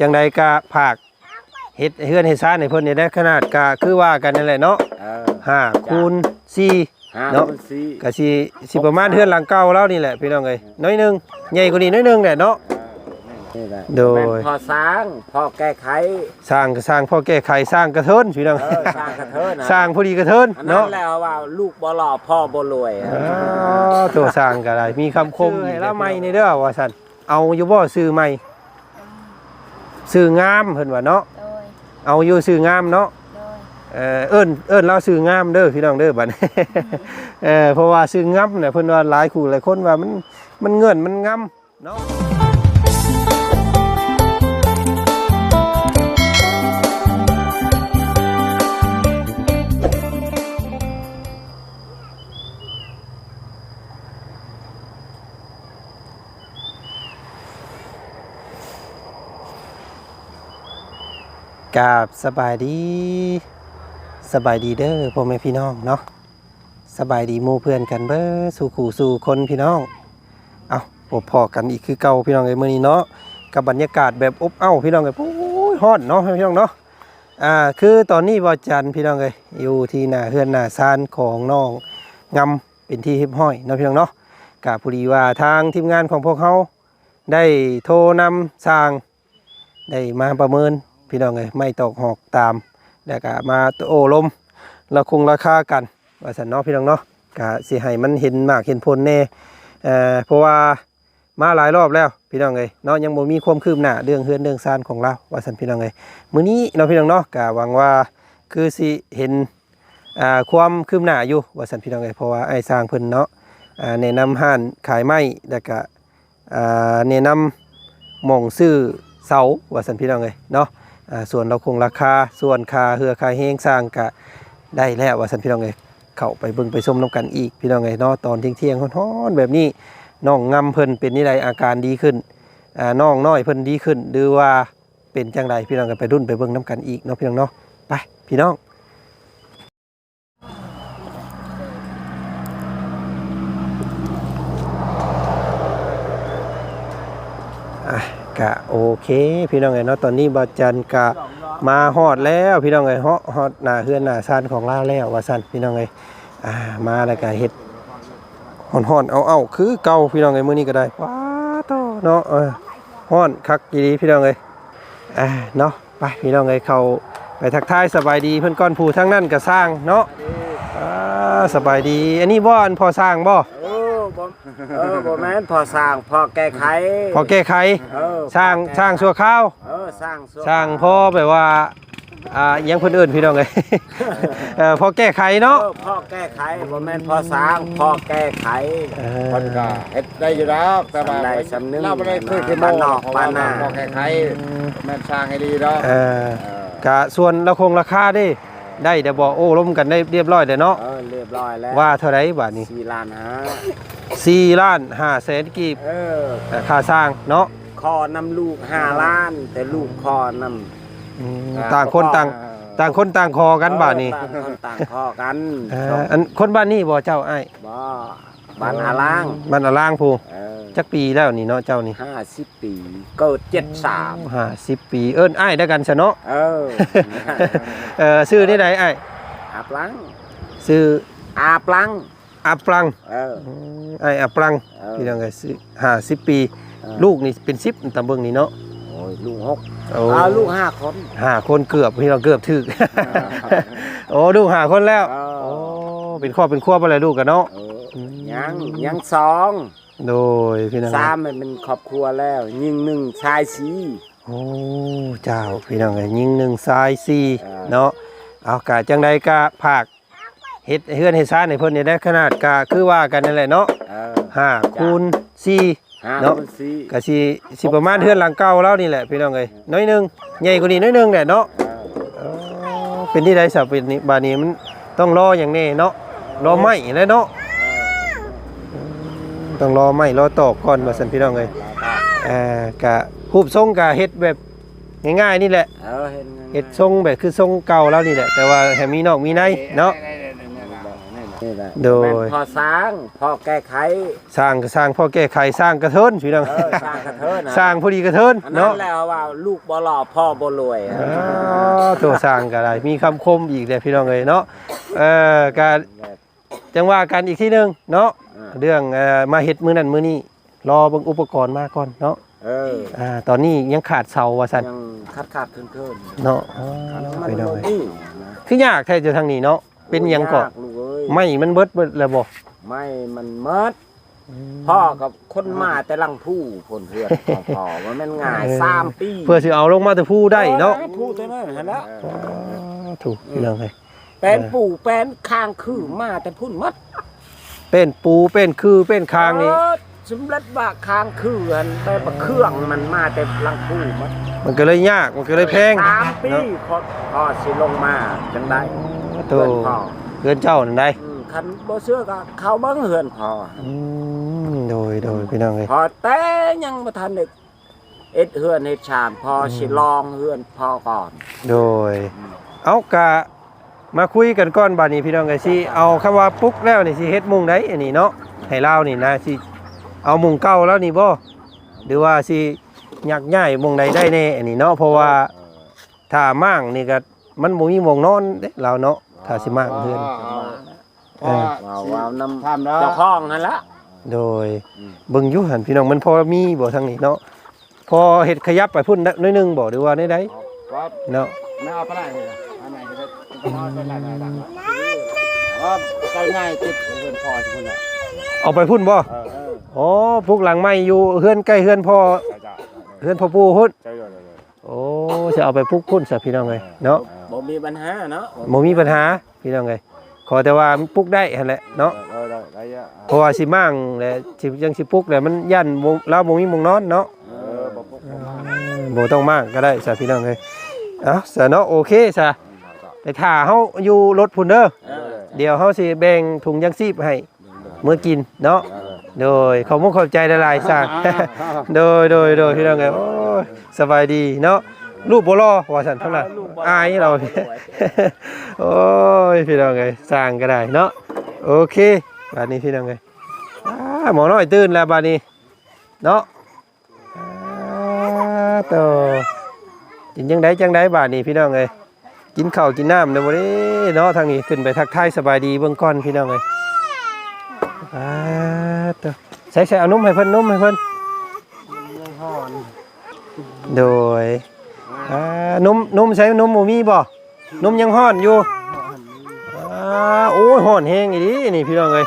จังใดก็ภาคเฮ็ดเฮือนเฮ็ดซ่านให้เพิ่นนี่ได้ขนาดก็คือว่ากันนั่นแหละเนาะเออห้าคูณสี่ห้าเนาะคูณสี่ก็สิสิประมาณเฮือนหลังเก่าแล้วนี่แหละพี่น้องเอ้ยน้อยหนึงใหญ่กว่านี้น้อยหนึงแหละเนาะ นี่แหละโดยแม่นพอสร้างพอแก้ไขสร้างก็สร้างพ่อแก้ไขสร้างกระเทินพี่น้อง เออสร้างกระเทินนะสร้างพอดีกระเทินอันนั้เนาะนแล้วว่าลูกบ่หล่อพ่อบ่รวยอะ อ๋อตัวสร้างก็ได้มีคำคมให้ละใหม่ในเด้อว่าซั่นเอาอยู่บ่ซื้อใหม่ ซื้องามเพิ่นว่าเนาะโดยเอาอยู่ซื้องามเนาะโดยเออเอิ้นเอิ้นเราซื้องามเด้อพี่น้องเด้อบัดนี้เออเพราะว่าซื้องามเนี่ยเพิ่นว่าหลายคู่หลายคนว่ามันมันเงินมันงามเนาะ กาบสบายดีสบายดีเด้อพ่อแม่พี่น้องเนาะสบายดีหมู่เพื่อนกันเบ้อสู่ขู่สู่คนพี่น้องเอาพบพอกันอีกคือเก่าพี่น้องไอ้ยมื้อนี้เนาะกับบรรยากาศแบบอบอ้าวพี่น้องไอ้ยโอ้ยฮอนเนาะพี่น้องเนาะอ่าคือตอนนี้บ่จันทร์พี่น้องเอ้ยอยู่ที่หน้าเฮือนหน้าซานของน้องงำเป็นที่เรียบร้อยเนาะพี่น้องเนาะกะพอดีว่าทางทีมงานของพวกเขาได้โทรนำสร้างได้มาประเมิน พี่น้องเอ้ยไม่ตกหอกตามแล้วก็มาโอ้ลมเราคงราคากันว่าสันเนาะพี่น้องเนาะก็สิให้มันเห็นมากเห็นผลแน่เอ่อเพราะว่ามาหลายรอบแล้วพี่น้องเอ้ยเนาะยังบ่มีความคืบหน้าเรื่องเฮือนเรื่องซานของเราว่าสันพี่น้องเอ้ยมื้อนี้เนาะพี่น้องเนาะก็หวังว่าคือสิเห็นอ่าความคืบหน้าอยู่ว่าสันพี่น้องเอ้ยเพราะว่าไอ้สร้างเพิ่นเนาะอ่าแนะนำห้านขายไม้แล้วก็อ่าแนะนำหม่องซื้อเสาว่าสันพี่น้องเอ้ยเนาะ ส่วนเราคงราคาส่วนคาเหือคาแห้งสร้างกะได้แล้วว่าสันพี่น้องเอ้ยเข้าไปเบิ่งไปส้มน้ำกันอีกพี่น้องเอ้ยเนาะตอนเที่ยงฮ้อนแบบนี้น้องงำเพิ่นเป็นนี่ใดอาการดีขึ้นอ่าน้องน้อยเพิ่นดีขึ้น หรือว่าเป็นจังไรพี่น้องก็ไปรุ่นไปเบิ่งน้ำกันอีกเนาะพี่น้องเนาะไปพี่น้องะโอเค พี่น้องเอ้ยเนาะตอนนี้บาจันกะมาฮอดแล้วพี่น้องเอ้ยฮอดฮอดหน้าเฮือนหน้าซานของเราแล้วว่าซั่นพี่น้องเอ้ยอ่ามาแล้วก็เฮ็ดฮ้อนๆเอาๆคือเก่าพี่น้องเอ้ยมื้อนี้ก็ได้ว้าโตเนาะเออฮ้อนคักอีหลีพี่น้องเอ้ยอ่าเนาะไปพี่น้องเอ้ยเข้าไปทักทายสบายดีเพิ่อนก้อนผู้ทั้งนั้นก็สร้างเนาะอ่าสบายดี อันนี้บ่อนพอสร้างบ่ เออบ่เออบ่แม่นพอสร้างพอแก้ไขพอแก้ไขเออสร้างสร้างชั่วคราว เออสร้างส่วนสร้างพอแบบว่าอ่ายังเพิ่นเอิ้นพี่น้องเอ้ย เอ่อพอแก้ไขเนาะ เออพ่อแก้ไขบ่แม่นพอสร้างพ่อแก้ไข มันก็เฮ็ดได้อยู่แล้วแต่ว่าสำได้สำนึกเราไม่ได้เคยขี้โมบ้านนอกเพระบ้านนา พอแก้ไขแม่นสร้างให้ดีเนาะเออเออกะส่วนราคงราคาเด้ ได้เดี๋ยวบอกโอ้ล้มกันได้เรียบร้อยเด้เนาะเออเรียบร้อยแล้วว่าเท่าไหร่บาทนี้สี่ล้านห้า4ล้าน5แสนกีบเออแต่ค่าสร้างเนาะคอนำลูกห้าล้าน แต่ลูกคอนำอืมต่างคนต่างต่างคนต่างคอกันบาทนี้เออต่างคนต่างคอกันเอออันคนบ้านนี้บ่เจ้าอ้ายบ่ บ้านอาล้างบ้านอะล่างผู้เออจักปีแล้วนี่เนาะเจ้านี่ห้าสิบปีเกิดเจ็ดสาม50ปีเอิ้นอ้ายได้กันซะเนาะเออเออชื่อนี่ใดอ้ายอาปลังชื่ออาปลังอาปรังเอออืมอ้ายอาปรังเออพี่น้องก็ซื้อ50ปี เออลูกนี่เป็น10ตำเบิ่งนี่เนาะ โอ้ยลูกหกโอ้ เอาลูกห้าคน ห้าคนเกือบพี่เราเกือบถึก โอ้ดูหาคนแล้ว เออ โอ้เป็นครอบเป็นครัวไปเลยลูกกันเนาะ เออ ยังยังสองโดยพี่น้องสามมันเป็นครอบครัวแล้ว ยิงหนึ่งชายสีโอ้เจ้าพี่น้องไงยิงหนึ่งทรายสี่เออเนาะเอากะจังใดกะภาคเฮ็ดเฮือนเฮ็ดซ่านในเพิ่นนี่ได้ขนาดกะคือว่ากันนั่นแหละเนาะเออห้าคูณสี่ห้าเนาะคนสี่กะสิสิประมาณเฮือนหลังเก่าแล้วนี่แหละพี่น้องเอ้ยน้อยหนึงใหญ่กว่านี้น้อยหนึงแหละเนาะเออเออเป็นที่ใดสับเป็นนี้บาดนี้มันต้องรออย่างแนี้เนาะรอไม้แล้วเนาะ ต้องรอไม่รอตอกก่อนว่าสันพี่น้องเลยเอ่อกะรูปทรงกะเฮ็ดแบบง่ายๆนี่แหละเออเห็นเฮ็ดทรงแบบคือทรงเก่าแล้วนี่แหละ แต่ว่าแฮมีนอกมีในเนาะ นี่แหละโดย แม่นพอสร้างพอแก้ไข สร้างก็สร้างพ่อแก้ไขสร้างกระเทินพี่น้องเออสร้างกระเทินนะ สร้างพอดีกระเทินอันนั้เนาะนแล้วว่าลูกบ่หล่อพ่อบ่รวยอะอ๋อตัวสร้างก็ได้มีคำคมอีกเด้อพี่น้องเอ้ยเนาะเอ่อการจังว่ากันอีกทีหนึงเนาะ เรื่องเอ่อมาเฮ็ดมื้อนั้นมื้อนี้รอเบิ่งอุปกรณ์มาก่อนเนาะเอออ่าตอนนี้ยังขาดเสาว่าซั่นยังขาดขาดๆเคินเคินเนาะอ๋อๆมันพี่น้องบ่เอ้ยมีนะคือยากแท้จะทางนี้เนาะเป็นหยังก่อนโยากลูกเอ้ยไม่มันเบิดเบิดแล้วบ่ไม่มันเมิดพ่อกับคนมาแต่ลังผู้ผลเพื่อนของพ่อมันแม่นง่ายสามปีเพื่อสิเอาลงมาแต่ผู้ได้เนาะออผู้ตัวนั้นหั่นละอ๋อถูกพี่น้องเอ้ยแป้นปู่แป้นข้างคือมาแต่พุ่นมัด เป็นปูเป็นคือเป็นคางนี่เออสำเร็จว่าข้างคืออันแต่ว่าเครื่องมันมาแต่ลังผู้มัดมันก็เลยยากมันก็เลยแพงสามปีเนาะพอพ่อสิลงมาจังได้โตเพื่อนพ่อเกินเจ้านั่นได้อืมคันบ่เชื่อก็เข้าเบิ่งเฮือนพ่ออืมโดยโดยพี่น้องเอ้ยพอแต่ยังบ่ทันได้เอ็ดเฮือนเฮ็ดชานพอสิลองเฮือนพ่อก่อน โดย เอากะ มาคุยกันก่อนบัดนี้พี่น้องเอ้ยสิเอาคำว่าปลุ๊กแล้วนี่สิเฮ็ดมุงได้อันนี้เนาะให้เล่านี่นะสิเอามุงเก่าแล้วนี่บ่หรือว่าสิยักย้ายมุงใดได้แน่อันนี้เนาะเพราะว่าถ้ามั่างนี่ก็มันบ่มีหมองนอนเด้เราเนาะถ้าสิมั่างเฮือนพ่อว้าวว้าวนำทำเนาะเจ้าของนั่นละโดยอืมเบิ่งอยู่หันพี่น้องมันพอมีบ่ทางนี้เนาะพอเฮ็ดขยับไปพุ่นน้อยหนึงบ่หรือว่าได้ใดว่าเนาะไม่เอาไปได้ ว่าใกล้ง่ายติดเงินพอใช่ไหมล่ะเอาไปพุ่นบ่เออเอออ๋อพวกหลังไม้อยู่เฮือนใกล้เฮือนพ่อใช่จ้ะเฮือนพ่อปู่พุ่นใช่เลยเลยโอ้จะเอาไปปลูกพุ่นซะพี่น้องเอ้ยเนาะบ่มีปัญหาเนาะบ่มีปัญหาพี่น้องเอ้ยขอแต่ว่ามันปลูกได้หั่นแหละเนาะเออได้ได้เยอะเพราะว่าสิมั่งแหละสิยังสิปลูกแหละมันย่านวงเราบ่มีหมองนอนเนาะ เออบอกพวกผมบ่ต้องมากก็ได้ซะพี่น้องเอ้ยเอ้าซะเนาะโอเคซะ ไปถ่าเฮาอยู่รถพุ่นเด้อเออเดี๋ยวเขาสิแบ่งถุงยังชีพให้เมื่อกินเนาะโดยขอมุกขอบใจละลายๆสร้างโดยโดยโดยพี่น้องไงโอ้ยสบายดีเนาะรูปโบลอว่าสันเท่าไหร่อายเราโอ้ยพี่น้องไงสร้างก็ได้เนาะโอเคบาดนี้พี่น้องไงอ้าหมอน้อยตื่นแล้วบาดนี้เนาะอ้าโตกินจังไดจังไดบาดนี้พี่น้องไง กินข้าวกินน้ำเด้อบ่เด้เนาะทางนี้ขึ้นไปทักทายสบายดีเบื้องก่อนพี่น้องไงอ้าโตใส่ใส่เอานุ่มให้เพิ่นนุ่มให้เพิ่นโดยอ่านมนมใช้นมหมูมีบ่นุ่มยังห้อนอยู่อ่าโอ้ยห้อนแห้งอีดีนี่พี่น้องเอ้ย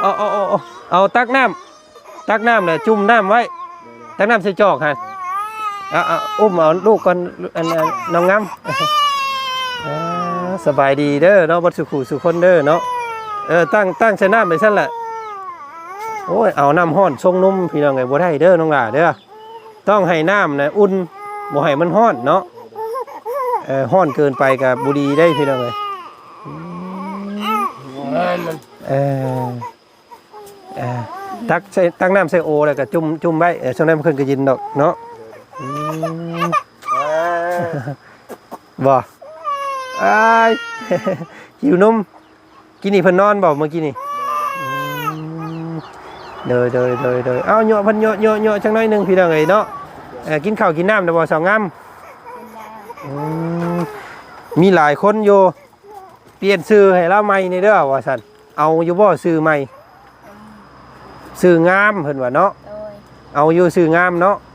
เอาเอาเอาเอาเอาตักน้ำตักน้ำเลยจุ่มน้ำไว้ตักน้ำใส่จอกฮะเอาเอาอุ้มเอาลูกก่อนอันน้องงาม สบายดีเด้อเนาะบัดสุขุสุคนเด้อเนาะเออตั้งตั้งใส่น้ำไปซั่นแหละโอ้ยเอาน้ำห้อนทรงนมพี่น้องเอ้ยบ่ได้เด้อน้องหล่าเด้อต้องให้น้ำนะอุ่นบ่ให้มันห้อนเนาะเออห้อนเกินไปกับบุดีได้พี่น้องเลยเออเออตักใส่ตักน้ำใส่โอแล้วก็จุ่มจุ่มไว้เออช่วงนั้นมันขึ้นก็ยินดอกเนาะอืมบ่ อ้ายหิวนมกินนี่เพิ่นนอนบ่เมื่อกี้นี่อืมเดยเดยเดยเดยเอาเหยาะเพิ่นเหยาะเหยาะเหยาะจังน้อยหนึงพี่น้องเอ้ยเนาะเออกินข้าวกินน้ำได้บ่สองงามอืมมีหลายคนอยู่เปลี่ยนชื่อให้เราใหม่นี่เด้อว่าซั่นเอาอยู่บ่ชื่อใหม่ชื่องามเพิ่นว่าเนาะ โดยเอาอยู่ชื่องามเนาะโดย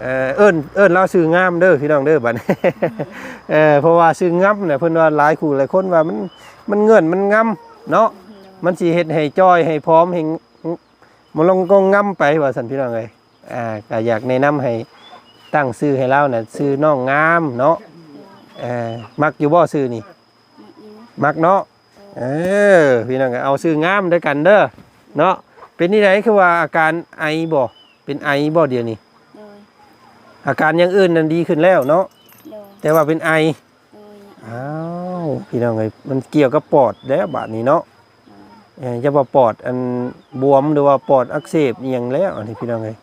เออเอิ้นเอิ้นเราชื่องามเด้อพี่น้องเด้อบัดนี้เออเพราะว่าชื่องามเนี่ยเพิ่นว่าหลายคู่หลายคนว่ามันมันเงื่อนมันงามเนาะมันสิเฮ็ดให้จ้อยให้พร้อมให้มันลงก็งามไปว่าซั่นพี่น้องเอ้ยอ่าก็อยากแนะนำให้ตั้งชื่อให้เราน่ะชื่อน้องงามเนาะเออมักอยู่บ่ชื่อนี่มักเนาะเออพี่น้องเอาชื่องามด้วยกันเด้อเนาะเป็นนี่ไดคือว่าอาการไอบ่เป็นไอบ่เดียวนี้โดย อาการอย่างอื่นนั้นดีขึ้นแล้วเนาะโดยแต่ว่าเป็นไอโดยอ้าวพี่น้องเอ้ยมันเกี่ยวกับปอดแล้วบาดนี้เนาะเอ่อจะว่าปอดอันบวมหรือว่าปอดอักเสบอหย่างแล้วอันนี้พี่น้องเอ้ย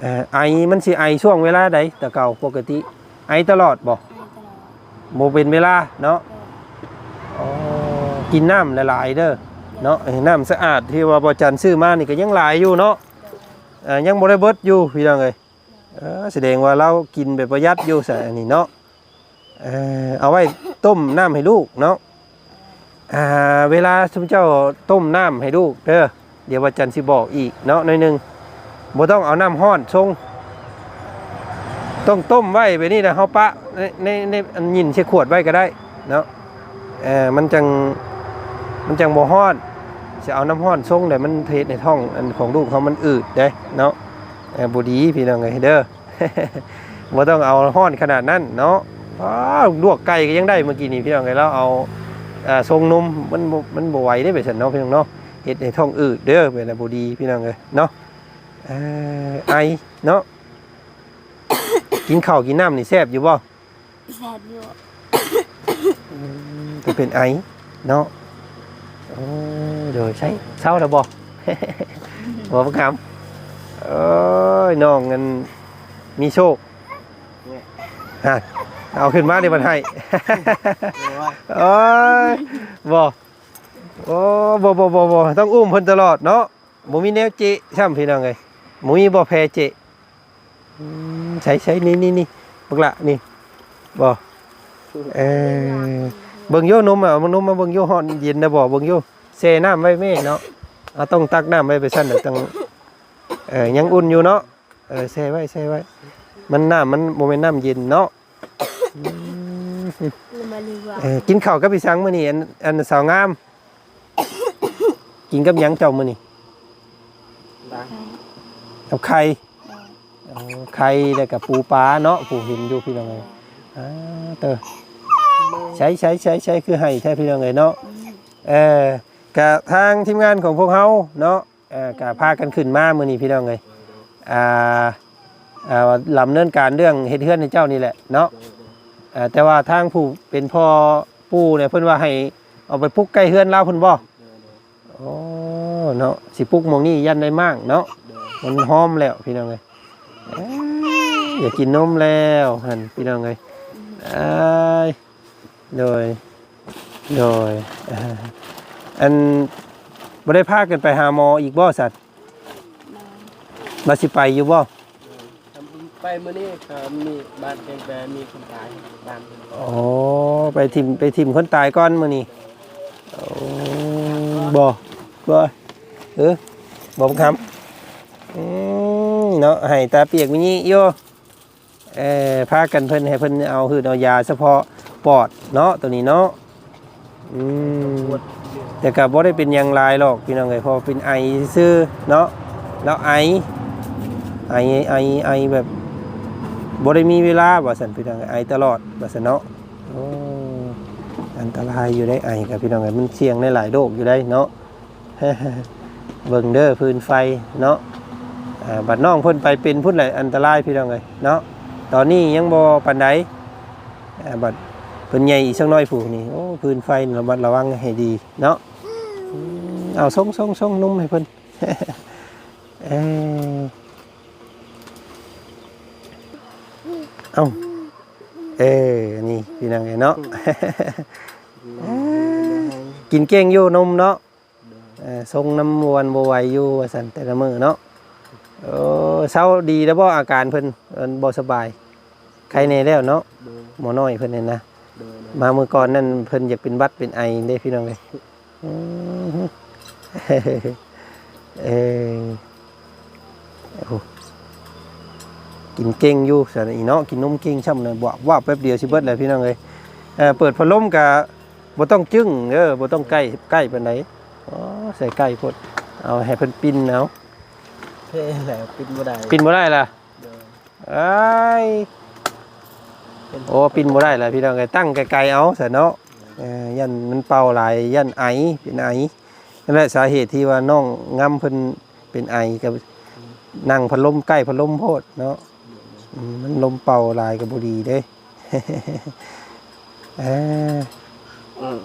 เอ่อไอมันสิไอช่วงเวลาใดแต่เก่าปกติ ไอตลอดบ่ให้ตลอดบ่เป็นเวลาเนาะ โดยอ๋อกินน้ำหลายๆเด้อโเนาะไอ้น้ำสะอาดที่ว่าบ่จันซื้อมานี่ก็ยังหลายอยู่เนาะเอ่อยังบ่ได้เบิดอยู่พี่น้องเอ้ย เออแสดงว่าเรากินแบบประหยัดอยู่ซะอันนี้เนาะเออเอาไว้ต้มน้ำให้ลูกเนาะอ่าเวลาสมเจ้าต้มน้ำให้ลูกเด้อเดี๋ยวว่าจันสิบอกอีกเนาะหน่อยหนึงบ่ต้องเอาน้ำร้อนชงต้องต้มไว้ไปนี่นะเฮาปะในในในอันยินใส่ขวดไว้ก็ได้เนาะเออมันจังมันจังบ่ฮ้อนจะเอาน้ำฮ้อนส่งแต่มันเทในท้องอันของลูกเขามันอืดเด้เนาะ บ่ดีพี่น้องเอ้ยเด้อบ่ต้องเอาฮ้อนขนาดนั้นเนาะอ้าวลวกไก่ก็ยังได้เมื่อกี้นี่พี่น้องเอ้ยแล้วเอาอ่าทรงนมมันบ่มันบ่ไหวได้ไปซั่นเนาะพี่น้องเนาะเฮ็ดในท้องอืดเด้อเป็นอะไรบ่ดีพี่น้องเอ้ยเนาะเอ่อไอเนาะกินข้าวกินน้ำนี่แซ่บอยู่บ่แซ่บอยู่ก็เป็นไอเนาะโอ้เดี๋ยวใช้เศร้าแล้วบ่บ่ประคำ เอ้ยน้องกันมีโชคฮะเอาขึ้นมาเดี๋ยวมันให้เอ้ยบ่โอ้บ่บ่บ่บ่ต้องอุ้มเพิ่นตลอดเนาะบ่มีแนวเจะช่ำพี่น้องเอ้ยบ่มีบ่แพ้เจะอืมใช้ใช้นี่นี่นี่บักละนี่บ่เออเบิ่งโยนมอะมันนมมาเบิ่งโยฮ้อนเย็นนะบ่เบิ่งโยเซน้ำไว้แม่เนาะเอาต้องตักน้ำไว้ไปซั่นน่ะต้อง เออยังอุ่นอยู่เนาะเออแช่ไว้แช่ไว้ มันน้ำมันบ่แม่นน้ำเย็นเนาะเออกินข้าวกับพี่สังมื้อนี้อันอันสาวงาม กินกับหยังเจ้ามื้อนี้กับไข่เอาไข่แล้วกับปูปลาเนาะผู้เห็นอยู่พี่น้องเอ้ยอ่าเตอใช้ใช้ใช้ใช้คือให้แท้พี่น้องเอ้ยเนาะเออกะทางทีมงานของพวกเขาเนาะ เออกะพากันขึ้นมามื้อนี้พี่น้องเลยอ่าอ่าลำเนินการเรื่องเฮ็ดเฮือนให้เจ้านี่แหละเนาะอ่าแต่ว่าทางผู้เป็นพ่อปู่เนี่ยเพิ่นว่าให้เอาไปปลูกใกล้เฮือนเราเพิ่นบ่โอ้เนาะสิปลูกหมองนี้ยันได้มากเนาะมันหอมแล้วพี่น้องเลยเอ้ยอยากกินนมแล้วหั่นพี่น้องเลยเอ้ยโดยโดยอ่าอัน บ่ได้พากันไปหาหมออีกบ่สัตว์มาสิไปอยู่บ่ไปมื้อนี้ก็มีบ้านแกงแปรมีคนตายบ้านอ๋อไปทิมไปทิมคนตายก่อนมื้อนี้โอ้บ่บ่เออบ่คำอืมเนาะให้ตาเปียกมินี่อยู่เอ่อพากันเพิ่นให้เพิ่นเอาหืดเอายาเฉพาะปอดเนาะตัวนี้เนาะอืม แต่ก็บ่ได้เป็นหยังหลายหรอกพี่น้องเอ้ยพอเป็นไอซื่อเนาะแล้วไอไอไอไอแบบบ่ได้มีเวลาว่าสันพี่น้องเอ้ยไอตลอดว่าสันเนาะโอ้อันตรายอยู่ได้ไอกับพี่น้องเอ้ยมันเสี่ยงในหลายโรคอยู่ได้เนาะเบิ่งเด้อพื้นไฟเนาะบัดน้องเพิ่นไปเป็นพุ่นแหละอันตรายพี่น้องเอ้ยเนาะตอนนี้ยังบ่ปานใดอ่าบัดเพิ่นใหญ่อีกสักน้อยผู้นี่โอ้พื้นไฟนี่ระมัดระวังให้ดีเนาะ เอาส่งส่งส่งนุ่มให้เพิ่นเอ้ยเอาเอ้ยนี่พี่นางไงเนาะกินเก่งอยู่นมเนาะส่งน้ำวันบไหวอยู่วันแต่ละมือเนาะโอ้เศร้าดีแล้วบ่อาการเพิ่นเพิ่นบ่สบาย ใครในแล้วเนาะหมอน้อยเพิ่นเนี่ยนะมาเมื่อก่อนนั่นเพิ่นอยากเป็นบัดเป็นไอได้พี่น้องเลย เออโอ้กินเก่งอยู่สันอีเนาะกินนมเก่งช่ำเลยบอกว่าแป๊บเดียวสิเบิดเลยพี่น้องเลยเออเปิดพัดลมกะบ่ต้องจึ้งเออบ่ต้องใกล้ใกล้ปานไหนอ๋อใส่ใกล้พดเอาให้เพิ่นปิ้นเอาเพ่แล้วปิดบ่ได้ปิ้นบ่ได้ล่ะเด้อไอ้ายโอ้ปิ้นบ่ได้ล่ะพี่น้องเลยตั้งไกลๆเอาซะเนาะเอ่อยันมันเป่าหลายยันไอเป็นไอ นั่นแหละสาเหตุที่ว่าน้องงำเพิ่นเป็นไอกับนั่งพัดลมใกล้พัดลมโพดเนาะอืมมันลมเป่าหลายกับบุดีเด้เอ้ออืม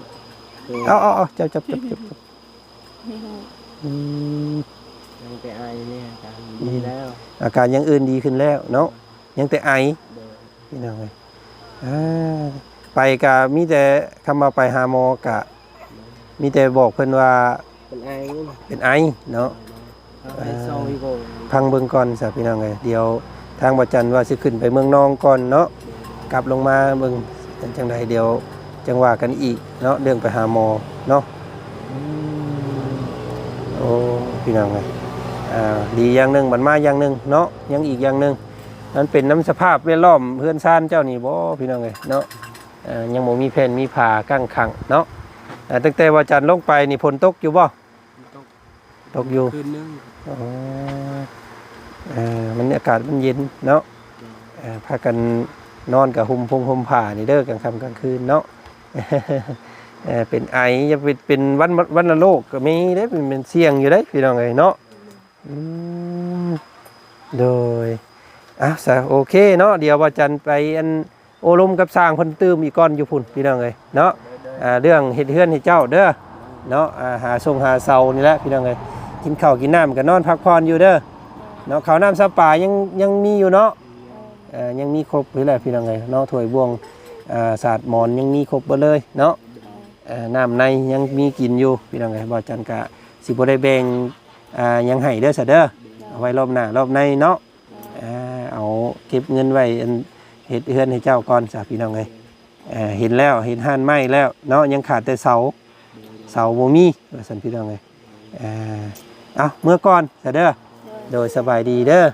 เอาเอาเอาจับจับจับจับจับอืมยังแต่อายเนี่ยอาการดีแล้ว อาการอยังอื่นดีขึ้นแล้ว เนาะยังแต่ไอเด้อพี่น้องเอ้ยอ่าไปกะมีแต่คำว่าไปหาหมอกะ มีแต่บอกเพิ่นว่า เป็นไอ้เป็นไอเนาะไอ้ซอยโกพังเบิ่งก่อนสะพี่น้องเอ้ยเดี๋ยวทางบ่จันว่าสิขึ้นไปเมืองนองก่อนเนาะกลับลงมาเบิ่งเป็นจังไดเดี๋ยวจังว่ากันอีกเนาะเรื่องไปหาหมอเนาะอืมโอ้พี่น้องเอ้ยอ่าดีอย่างหนึงบัดมาอย่างหนึงเนาะยังอีกอย่างหนึงนั่นเป็นน้ำสภาพแวดล้อมเฮือนซ่านเจ้านี่บ่พี่น้องเอ้ยเนาะอ่ายังบ่มีแผ่นมีผ่ากั้งขังเนาะอ่าตั้งแต่ว่าจันลงไปนี่ฝนตกอยู่บ่ ตกอยู่คืนนึงอ๋อเออมันอากาศมันเย็นเนาะเออพากันนอนกับหุมพงหุมผ้านี่เด้อกลางค่ำกลางคืนเนาะเออเป็นไอจะเป็นเป็นวันวันละโรคก็มีเด้เป็นเป็นเสี่ยงอยู่ได้พี่น้องเอ้ยเนาะอืมโดยอะซะโอเคเนาะเดี๋ยวว่าจันไปอันโอลมกับสร้างเพิ่นตื้มอีกก้อนอยู่พุ่นพี่น้องเอ้ยเนาะอ่าเรื่องเฮ็ดเฮือนให้เจ้าเด้อเนาะอ่าหาทรงหาเสานี่แหละพี่น้องเอ้ย กินข้าวกินน้ำก็นอนพักผ่อนอยู่เด้อเนาะข้าวน้ำสปายังยังมีอยู่เนาะเอ่อยังมีครบหรือแหละพี่น้องไงเนาะถ้วยบวงอ่าศาสตร์หมอนยังมีครบหมดเลยเนาะเอ่อน้ำในยังมีกินอยู่พี่น้องไงบ่จันกะสิบ่ได้แบ่งอ่ายังให้เด้อซะเด้อเอาไว้รอบหน้ารอบในเนาะอ่าเอาเก็บเงินไว้อันเฮ็ดเฮือนให้เจ้าก่อนจ้ะพี่น้องไงเอ่อเห็นแล้วเห็นห่านไม้แล้วเนาะยังขาดแต่เสาเสาบ่มีว่าซั่นพี่น้องไงอ่า เอาเมื่อก่อนเด้อโดยสบายดีเด้อ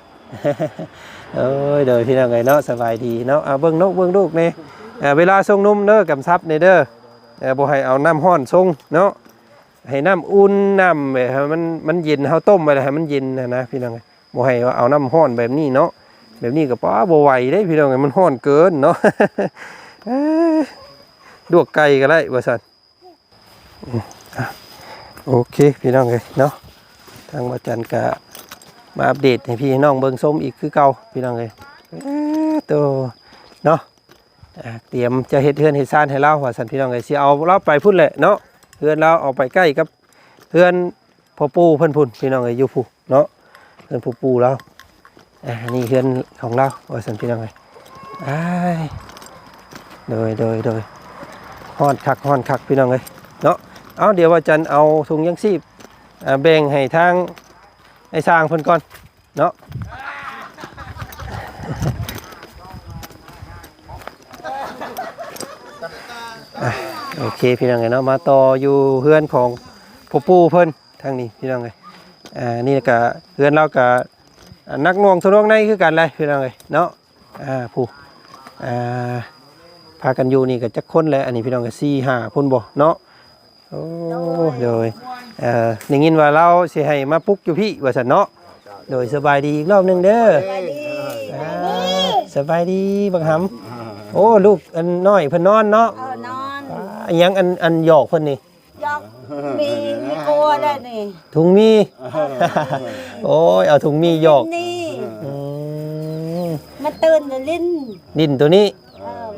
เอ้ยโดยพี่น้องไงเนาะสบายดีเนาะเอาเบิ่งนกเบิ่งลูกเนี่เอ่อเวลาส่งนุ่มเด้อกำซับในเด้อเอ่อบ่ให้เอาน้ำร้อนส่งเนาะให้น้ำอุ่นน้ำแบบให้มันมันเย็นเฮาต้มไว้แล้วให้มันเย็นนะนะพี่น้องไงบ่ให้เอาน้ำร้อนแบบนี้เนาะแบบนี้ก็ป้าบ่ไหวเด้พี่น้องไงมันร้อนเกินเนาะเอ้ยลวกไก่ก็ได้ว่าซั่นโอเคพี่น้องเอ้ยเนาะ ทางวัดจันทร์ก็มาอัปเดตให้พี่น้องเบิ่งส้มอีกคือเก่าพี่น้องเลยตัวเนาะเตรียมจะเฮ็ดเฮือนเฮ็ดซ่านให้เราว่าสันพี่น้องเลยสิเอาเราไปพุ่นแหละเนาะเฮือนเราเอาไปใกล้กับเฮือนพ่อปู่เพิ่นพุ่นพี่น้องเลยอยู่ผู้เนาะเฮือนพ่อปู่เราอ่านี่เฮือนของเราว่าสันพี่น้องเลยอ้โดยโดยโดยฮ้อนคักฮ้อนคักพี่น้องเลยเนาะเอาเดี๋ยวว่าจันเอาถุงยังชีพอ่า แบ่งให้ทางไอ้สร้างเพิ่นก่อนเนาะโอเคพี่น้องไงเนาะมาต่ออยู่เฮือนของพ่อปู่เพิ่นทางนี้พี่น้องไงอ่านี่ก็เฮือนเราก็อ่านักน่วงทะนวงในคือกันเลยพี่น้องไงเนาะอ่าผู้อ่าพากันอยู่นี่ก็จักคนแหละอันนี้พี่น้องก็สี่ห้าคนบ่เนาะโอ้โดย เอ่อได้ยินว่าเราสิให้มาปลุกอยู่พี่ว่าสันเนาะโดยสบายดีอีกรอบหนึงเด้ออ่าสบายดีบังหำโอ้ลูกอันน้อยเพิ่นนอนเนาะเออนอนอ่าอันยังอันอันหยอกเพิ่นนี่ ยอกมีมีกลัวได้นี่ถุงมี โอ้ย เอาถุงมีหยอกนี่อืมมันตื่นแล้วลิ้นดินตัวนี้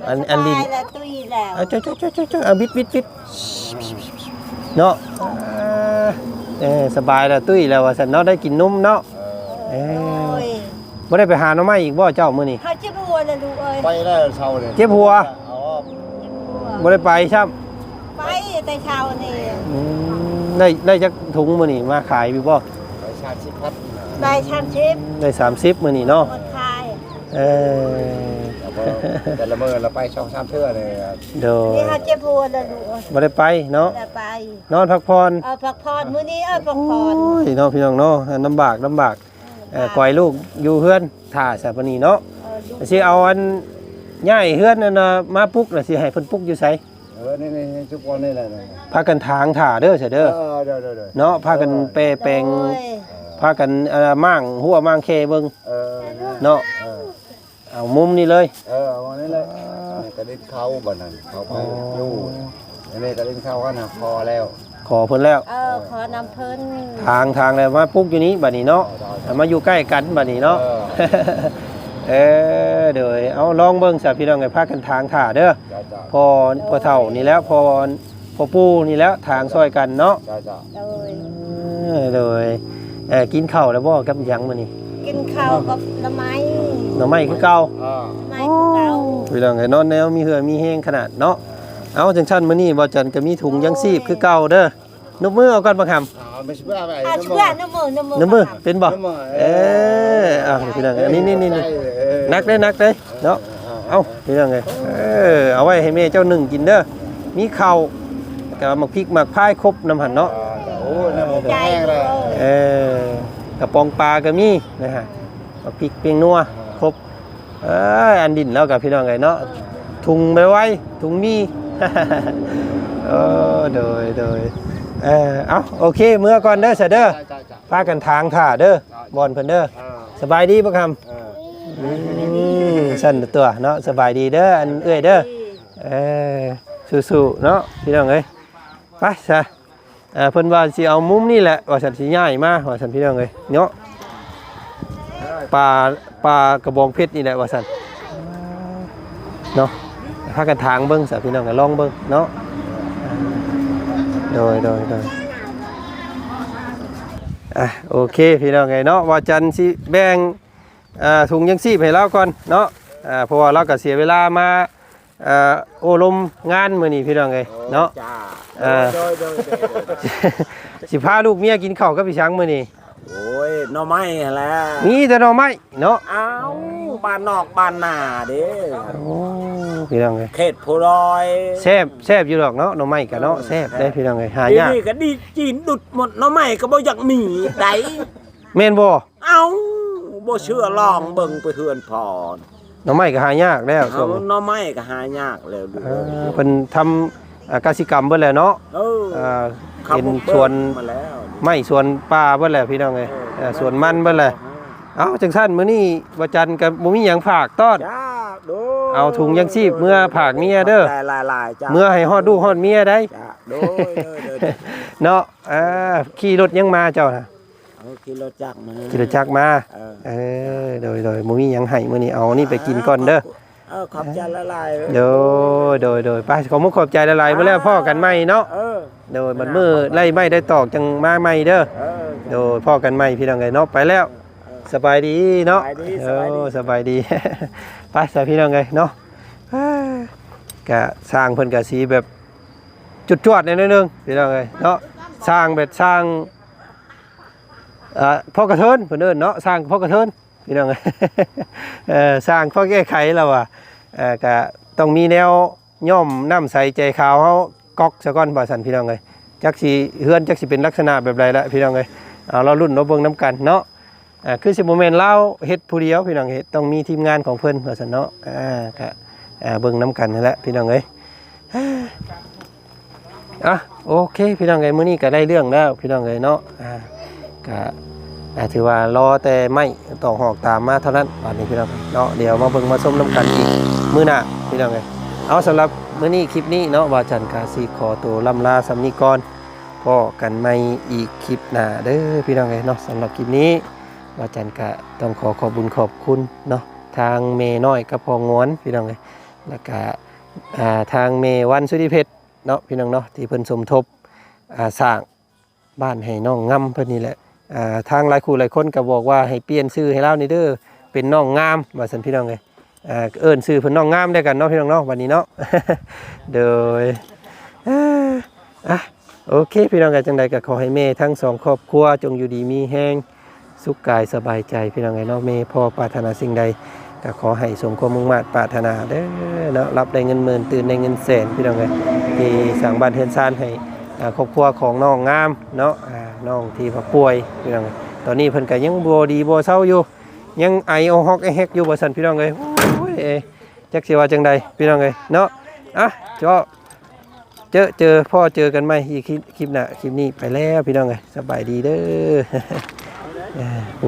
เอออัมันนอันลิ้นสบายแล้วตุยแล้วเอาเจ้าเจ้าเจ้าเจ้าเจ้าเอาบิดบิดบิดเนาะอ่า เออสบายแล้วตุ้ยแล้วว่าสันเนาะได้กินนมเนาะเอโอ้อยบ่ได้ไปหาหน่อไม้อีกบ่เจ้ามื้อนี้เขาจะบัวเลยลูกเอ้ยไปได้เช้าเลยเจ็บหัวเอาบ่ได้ไปครับไปแต่เช้านี่อืมได้ได้จักถุงมื้อนี้มาขายอยู่บ่ไปชาติสิพัดได้ชามชิปได้30มื้อนี้เนาะหมดคายเออ แต่ละเมื่อเราไปช่องสามเทื่อเลยโดยนี่เขาจะบัวเลยลูกเอ้ยบ่ได้ไปเนาะแล้วไป นอนพักผ่อนเอาพักผ่อนมื้อนี้เอาพักโอ้ผ่อนยเนาะพี่น้องเนาะลำบากลำบากเอ่อปล่อยลูกอยู่เฮือนถ่าซะปานนี้เนาะเออลูกสิเอาอันย้ายเฮือนนั่นน่ะมาปลุกน่ะสิให้เพิ่นปลุกอยู่ไสเออนี่นี่ทุกวันนี่แหละพากันทางถ่าเด้อเสยเอเด้ออเดี๋ยวเดี๋ยวเดี๋ยวเนาะพากันเปแปลงโอ้ยพากันเอ่อมั่างหัวมั่างเคเบิ่งเออเนาะเออ เอามุมนี้เลย เออวันนี้เลยกระดิ่งเข้าบ้านนั้นเขาไปอยู่อันนี้กระดิ่งเข้ากันนะพอแล้วขอเพิ่นแล้ว เออขอนำเพิ่นทางทางเลยมาปลุกอยู่นี้บัดนี้เนาะมาอยู่ใกล้กันบัดนี้เนาะเออเดี๋ยวเอาลองเบิ่งสาพี่น้องไงพากันทางถ่าเด้อจ้าจ้าพอพอเท่านี่แล้วพอพอปูนี่แล้วทางซอยกันเนาะจ้าจ้าโดยเออเดี๋ยวเออกินข้าวแล้วบ่กับหยังมื้อนี้ กินข้าวกับละไม้หน่อไม้คือเก่าอ่าไม้คือเก่าพี่น้องไงนอนแนวมีเหือมีแห้งขนาดเนาะเอาจังซั่นมื้อนี้บ่จันก็มีถุงยังชีพคือเก่าเด้อนบมือเอาก่อนบังคำอ่าไม่ใช่เพื่ออะไรอาน้ำเชื่อน้ำมือน้ำมือน้ำมือเป็นบ่น้ำมือ เออเอาพี่น้องอันนี้นี่นี่นี่นักได้นักได้เนาะ เอาพี่น้องไงเออเอาไว้ให้แม่เจ้าหนึ่งกินเด้อมีข้าวกับหมักพริกหมักพายครบน้ำหันเนาะ โอ้น้ำมันใจแห้งเลยเออ กระปองปลาก็มีนะฮะหมักพริกเปียงนัวครบเอออันดินแล้วกับพี่น้องไงเนาะถุงไปไว้ถุงมีเออโดยโดยเออเอาโอเคเมื่อก่อนเด้อเสยเด้อจ้าจ้าจ้าพากันทางถ่าเด้อบอลเพิ่นเด้ออ่าสบายดีปะคำเอออืมสั่นตัวเนาะสบายดีเด้ออันเอ้ยเด้อเออสู้ๆเนาะพี่น้องเอ้ยไปซะ เออเพิ่นว่าสิเอามุมนี่แหละว่าสันสิย้ายมากว่าสันพี่น้องเอ้ยเนาะปลาปลากระบองเพชรนี่แหละว่าสันเนาะพากันทางเบิ่งซะพี่น้องก็ลองเบิ่งเนาะโดยโดยโดยอะโอเคพี่น้องไงเนาะว่าจันสิแบ่งอ่าถุงยังชีพให้เราก่อนเนาะอ่าเพราะว่าเราก็เสียเวลามาอ่าโอ้ลมงานมื้อนี้พี่น้องเอ้ยเนาะ เออโดยโดยโดยสิพาลูกเมียกินข้าวกับพี่ช้างมื้อนี้โอ้ยหน่อไม้หั่นแหล้วมีแต่หน่อไม้เนาะอ้าวบ้านนอกบ้านนาเด้โอ้พี่น้องเอ้ยเขตผู้ลอยแซ่บแซ่บอยู่ดอกเนาะหน่อไม้ก็เนาะแซ่บได้พี่น้องเอ้ยหายากนี่ก็ดีจีนดุดหมดหน่อไม้ก็บ่อยากมีไดแม่นบ่เอ้าบ่เชื่อลองเบิ่งไปเทือนพอหน่อไม้ก็หายากแล้วเอาช่วงหน่อไม้ก็หายากแล้วดูเออเพิ่นทำ อ่ากสิกรรมเบิดแล้วเนาะเอออ่าขับเป็นรถสวนมาแล้วไม้สวนป่าเบิดแล้วพี่น้องเอ้ยเออสวนมันเบิดแล้วเอาจังสั้นมื้อนี้บ่จันทร์กับบ่มีหยังฝากต้อน จ้าดูเอาถุงยังชีพเมื่อผากเมียเด้อแต่ลายๆจ้าเมื่อให้ฮอดลูกฮอดเมียได้ จ้าดูเด้อเด้อเด้อเนาะอ่าขี่รถยังมาเจ้าน่ะเอากิโลจักรมาขี่รถจักรมา เออเออโดยโดยบ่มีหยังให้มื้อนี้เอานี่ไปกินก่อนเด้อ เออขอบใจละลายโดยโดยโดยไปขอมุกขอบใจละลายมาแล้วพ่อกันใหม่เนาะเออโดยมันมือไล่ไม่ได้ตอกจังมาใหม่เด้อเออโดยพ่อกันใหม่พี่น้องไงเนาะไปแล้ว สบายดีเนาะสบายดีเอสบายดีอสบายดีไปสายพี่น้องไงเนาะอ่าก็สร้างเพิ่นก็สีแบบจุดจวดๆหนิดนึงพี่น้องไงเนาะสร้างแบบสร้างอ่าพ่อกระเทินเพิ่นเอิ้นเนาะสร้างพ่อกระเทิน พี่น้องสร้างพ่อแก้ไขแล้วว่ะก็ต้องมีแนวย่อมน้ำใสใจขาวเฮาก๊อกซะก่อนบ่สันพี่น้องเอ้ยจักสิเฮือนจักสิเป็นลักษณะแบบใดละพี่น้องเอ้ยเอาเรารุ่นเราเบิ่งนํกันเนาะอ่าคือสิบ่แม่นเล่าเฮ็ดผู้เดียวพี่น้องเฮ็ดต้องมีทีมงานของเพิ่อนว่าซั่นเนาะอ่าก็อ่าเบิ่งนํกันนั่นแหละพี่น้องเอ้ยอะโอเคพี่น้องเอ้ยมื้อนี้ก็ได้เรื่องแล้วพี่น้องเอ้ยเนาะอ่าก็ ถือว่ารอแต่ไม่ต่อหอกตามมาเท่านั้นบัดนี้พี่น้องเนาะเดี๋ยวมาเบิ่งมาชมนํกันอีกมื้อหน้าพี่น้องเอ้ยเอาสำหรับมื้อนี้คลิปนี้เนาะว่าจันกาสิขอตัวลำลาสำนีก่อนพอกันใหม่อีกคลิปหน้าเด้อพี่น้องเอ้ยเนาะสำหรับคลิปนี้ว่าจันกะต้องขอขอบบุญขอบคุณเนาะทางเมน้อยกับพองวนพี่น้องเลยแล้วก็ทางเมวันสุธิเพชรเนาะพี่น้องเนาะที่เพิ่นสมทบสร้างบ้านให้น้องงำเพิ่นนี่แหละ ทางหลายคู่หลายคนก็บอกว่าให้เปลี่ยนชื่อให้เรานี่เด้อเป็นน้องงามว่าซั่นพี่น้องเลยอ่าเอิ้นชื่อเพิ่นน้องงามได้กันเนาะพี่น้องเนาะวันนี้เนาะโดยอ่าอะโอเค พี่น้องกันจังใดก็ขอให้เมทั้งสองครอบครัวจงอยู่ดีมีแห้งสุขกายสบายใจพี่น้องไงเนาะเมพ่อปรารถนาสิ่งใดก็ขอให้สมความมุ่งมั่นปรารถนาเด้อเนาะรับได้เงินหมื่นตื่นได้เงินแสนพี่น้องไงที่สั่งบ้านเทือนซานให้ ครอบครัวของน้องงามเนาะน้องที่ป่วยพี่น้องตอนนี้เพิ่นก็ยังบ่ดีบ่เศร้าอยู่ ยังไอโอฮอกไอแฮกอยู่บ่ซั่นพี่น้องเอ้ยโอ้ยเจักสิว่าจังใดพี่น้องเอ้ยเนาะอะเจาะเจอเจอพ่อเจอกันไหมอีกคลิปหน้าคลิปนี้ไปแล้วพี่น้องเอ้ยสบายดีเด้อ